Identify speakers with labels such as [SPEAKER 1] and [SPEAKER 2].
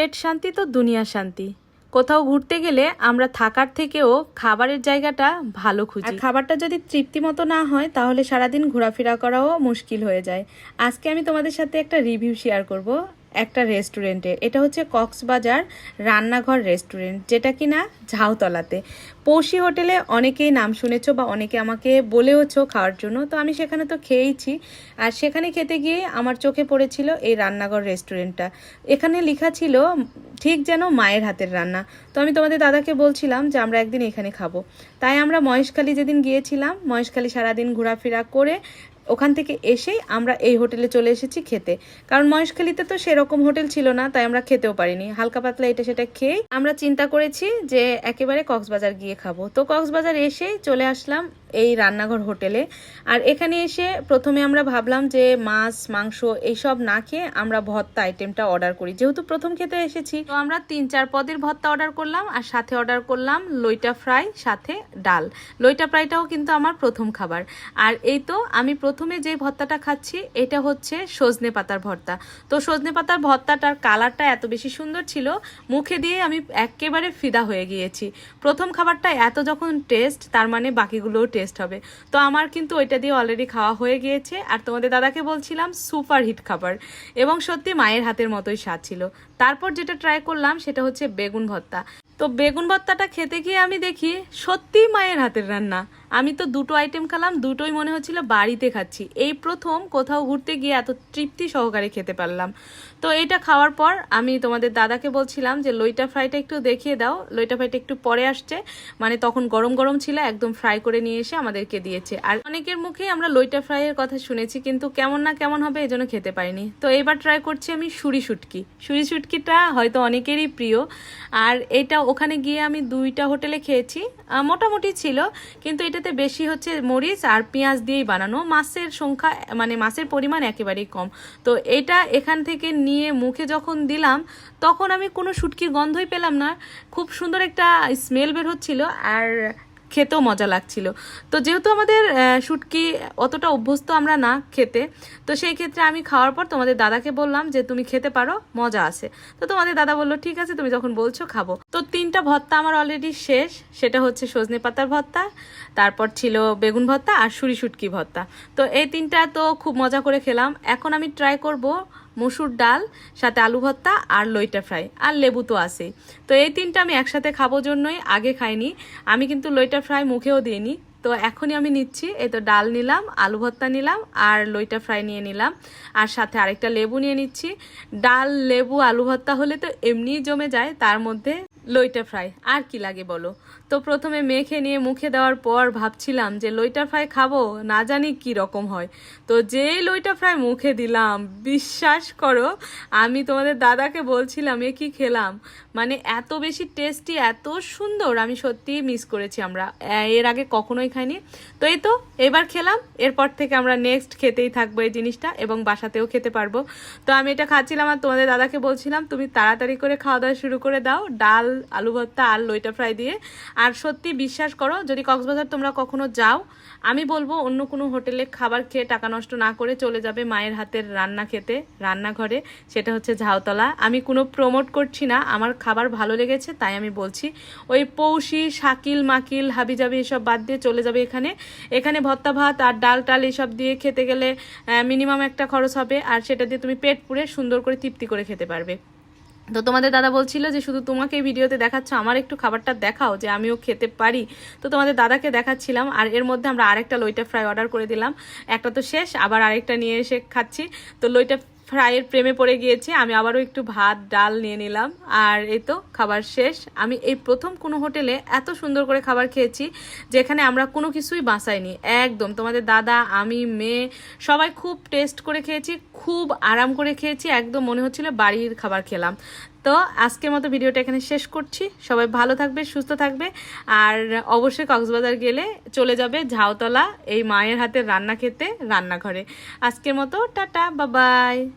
[SPEAKER 1] পেট শান্তি তো দুনিয়া শান্তি। কোথাও ঘুরতে গেলে আমরা থাকার থেকেও খাবারের জায়গাটা ভালো খুঁজি। আর খাবারটা যদি তৃপ্তি মতো না হয়, তাহলে সারাদিন ঘোরাফেরা করাও মুশকিল হয়ে যায়। আজকে আমি তোমাদের সাথে একটা রিভিউ শেয়ার করব। একটা রেস্টুরেন্টের এটা হচ্ছে কক্সবাজার রান্নাঘর রেস্টুরেন্ট যেটা কিনা ঝাউতলাতে। পৌষি হোটেলে অনেকেই নাম শুনেছো বা অনেকে আমাকে বলেওছো খাওয়ার জন্য, তো আমি সেখানে তো খেয়েইছি। আর সেখানে খেতে গিয়ে আমার চোখে পড়েছিল এই রান্নাঘর রেস্টুরেন্টটা এখানে লেখা ছিল, ঠিক যেন মায়ের হাতের রান্না। তো আমি তোমাদের দাদাকে বলছিলাম যে, আমরা একদিন এখানে খাব। তাই আমরা মহেশখালী যেদিন গিয়েছিলাম, মহেশখালী সারাদিন ঘোরাফেরা করে ওখান থেকে এসেই আমরা এই হোটেলে চলে এসেছি খেতে। কারণ মহেশখালীতে তো সেরকম হোটেল ছিল না, তাই আমরা খেতেও পারিনি। হালকা পাতলা এটা সেটা খেয়ে আমরা চিন্তা করেছি যে একেবারে কক্সবাজার গিয়ে খাব। তো কক্সবাজার এসেই চলে আসলাম এই রান্নাঘর হোটেলে। আর এখানে এসে প্রথমে আমরা ভাবলাম যে মাছ, মাংস এইসব না খেয়ে আমরা ভর্তা আইটেমটা অর্ডার করি। যেহেতু প্রথম খেতে এসেছি, তো আমরা তিন চার পদের ভর্তা অর্ডার করলাম আর সাথে অর্ডার করলাম লইটা ফ্রাই, সাথে ডাল। লইটা ফ্রাইটাও কিন্তু আমার প্রথম খাবার। আর এই তো আমি প্রথমে যে ভর্তাটা খাচ্ছি, এটা হচ্ছে সজনে পাতার ভর্তা। তো সজনে পাতার ভর্তাটার কালারটা এত বেশি সুন্দর ছিল, মুখে দিয়ে আমি একেবারে ফিদা হয়ে গিয়েছি। প্রথম খাবারটা এত যখন টেস্ট তার মানে বাকিগুলোও টেস্ট হবে। তো আমার কিন্তু ওইটা দিয়ে অলরেডি খাওয়া হয়ে গিয়েছে। আর তোমাদের দাদাকে বলছিলাম সুপার হিট খাবার। এবং সত্যি মায়ের হাতের মতোই স্বাদ ছিল। তারপর যেটা ট্রাই করলাম সেটা হচ্ছে বেগুন ভর্তা। তো বেগুন ভর্তাটা খেতে গিয়ে আমি দেখি সত্যিই মায়ের হাতের রান্না। আমি তো দুটো আইটেম খেলাম, দুটোই মনে হচ্ছিল বাড়িতে খাচ্ছি। এই প্রথম কোথাও ঘুরতে গিয়ে এত তৃপ্তি সহকারে খেতে পারলাম। তো এটা খাওয়ার পর আমি তোমাদের দাদাকে বলছিলাম যে, লইটা ফ্রাইটা একটু দেখিয়ে দাও। লইটা ফ্রাইটা একটু পরে আসছে। মানে তখন গরম গরম ছিল, একদম ফ্রাই করে নিয়ে এসে আমাদেরকে দিয়েছে। আর অনেকের মুখে আমরা লইটা ফ্রাইয়ের কথা শুনেছি, কিন্তু কেমন না কেমন হবে এজন্য খেতে পারিনি। তো এবার ট্রাই করছি আমি সুরি শুটকি। সুরি শুটকিটা হয়তো অনেকেরই প্রিয়। আর এটা ওখানে গিয়ে আমি দুইটা হোটেলে খেয়েছি। মোটামুটি ছিল, কিন্তু এটাতে বেশি হচ্ছে মরিচ আর পেঁয়াজ দিয়েই বানানো। মাছের সংখ্যা মানে মাছের পরিমাণ একেবারেই কম। তো এটা এখান থেকে নিয়ে মুখে যখন দিলাম, তখন আমি কোনো শুটকির গন্ধই পেলাম না। খুব সুন্দর একটা স্মেল বের হচ্ছিল। আর খেতেও মজা লাগছিল। তো যেহেতু আমাদের শুটকি অতটা অভ্যস্ত আমরা না খেতে, তো সেই ক্ষেত্রে আমি খাওয়ার পর তোমাদের দাদাকে বললাম যে, তুমি খেতে পারো, মজা আছে। তো তোমাদের দাদা বলল, ঠিক আছে, তুমি যখন বলছো, খাব। তো তিনটা ভর্তা আমার অলরেডি শেষ। সেটা হচ্ছে সজনে পাতার ভর্তা, তারপর ছিল বেগুন ভর্তা আর সুরি শুটকি ভর্তা। তো এই তিনটা তো খুব মজা করে খেলাম। এখন আমি ট্রাই করব মসুর ডাল, সাথে আলু ভর্তা আর লইটা ফ্রাই, আর লেবু তো আছে। তো এই তিনটা আমি একসাথে খাব জন্যই আগে খাইনি। আমি কিন্তু লইটা ফ্রাই মুখেও দিইনি। তো এখনই আমি নিচ্ছি। এই তো ডাল নিলাম, আলু ভর্তা নিলাম, আর লইটা ফ্রাই নিয়ে নিলাম। আর সাথে আরেকটা লেবু নিয়ে নিচ্ছি। ডাল, লেবু, আলু ভর্তা হলে তো এমনিই জমে যায়, তার মধ্যে লইটা ফ্রাই। আর কি লাগে বলো? তো প্রথমে মেখে নিয়ে মুখে দেওয়ার পর ভাবছিলাম যে লইটা ফ্রাই খাব, না জানি কি রকম হয়। তো যেই লইটা ফ্রাই মুখে দিলাম, বিশ্বাস করো, আমি তোমাদের দাদাকে বলছিলাম, এ কি খেলাম? মানে এত বেশি টেস্টি এত সুন্দর, আমি সত্যিই মিস করেছি আমরা। এর আগে কখনোই খাইনি। তো এই তো, এবার খেলাম। এরপর থেকে আমরা নেক্সট খেতেই থাকব এই জিনিসটা এবং বাসাতেও খেতে পারব। তো আমি এটা খাচ্ছিলাম আর তোমাদের দাদাকে বলছিলাম, তুমি তাড়াতাড়ি করে খাওয়া দাওয়া শুরু করে দাও। ডাল আলু ভর্তা, আর লইটা ফ্রাই দিয়ে। আর সত্যি বিশ্বাস করো, যদি কক্সবাজার তোমরা কখনো যাও, আমি বলব অন্য কোনো হোটেলে খাবার খেয়ে টাকা নষ্ট না করে চলে যাবে মায়ের হাতের রান্না খেতে, রান্নাঘরে। সেটা হচ্ছে ঝাউতলা। আমি কোনো প্রমোট করছি না, আমার খাবার ভালো লেগেছে, তাই আমি বলছি, ওই পৌষি শাকিল, মাকিল, হাবিজাবি এসব বাদ দিয়ে চলে যাবে এখানে। এখানে ভত্তা ভাত আর ডাল টাল এসব দিয়ে খেতে গেলে মিনিমাম একটা খরচ হবে, আর সেটা দিয়ে তুমি পেট পুড়ে সুন্দর করে তৃপ্তি করে খেতে পারবে। তো তোমাদের দাদা বলছিল যে শুধু তোমাকে ভিডিওতে দেখাচ্ছ, আমার একটু খাবারটা দেখাও যে আমিও খেতে পারি। তো তোমাদের দাদাকে দেখাচ্ছিলাম, আর এর মধ্যে আমরা আরেকটা লইটা ফ্রাই অর্ডার করে দিলাম। একটা তো শেষ, আবার আরেকটা নিয়ে এসে খাচ্ছি। তো লইটা ফ্রাইয়ের প্রেমে পড়ে গিয়েছে, আমি আবারও একটু ভাত, ডাল নিয়ে নিলাম। আর এই তো, খাবার শেষ। আমি এই প্রথম কোনো হোটেলে এত সুন্দর করে খাবার খেয়েছি, যেখানে আমরা কোনো কিছুই বাঁচাইনি। একদম, তোমাদের দাদা, আমি, মেয়ে, সবাই খুব টেস্ট করে খেয়েছি, খুব আরাম করে খেয়েছি, একদম মনে হচ্ছিল বাড়ির খাবার খেলাম। তো, আজকের মতো ভিডিওটা এখানে শেষ করছি। সবাই ভালো থাকবে, সুস্থ থাকবে। আর অবশ্যই কক্সবাজার গেলে চলে যাবে ঝাউতলা, এই মায়ের হাতের রান্না খেতে, রান্নাঘরে। আজকের মতো, টাটা, বাবাই।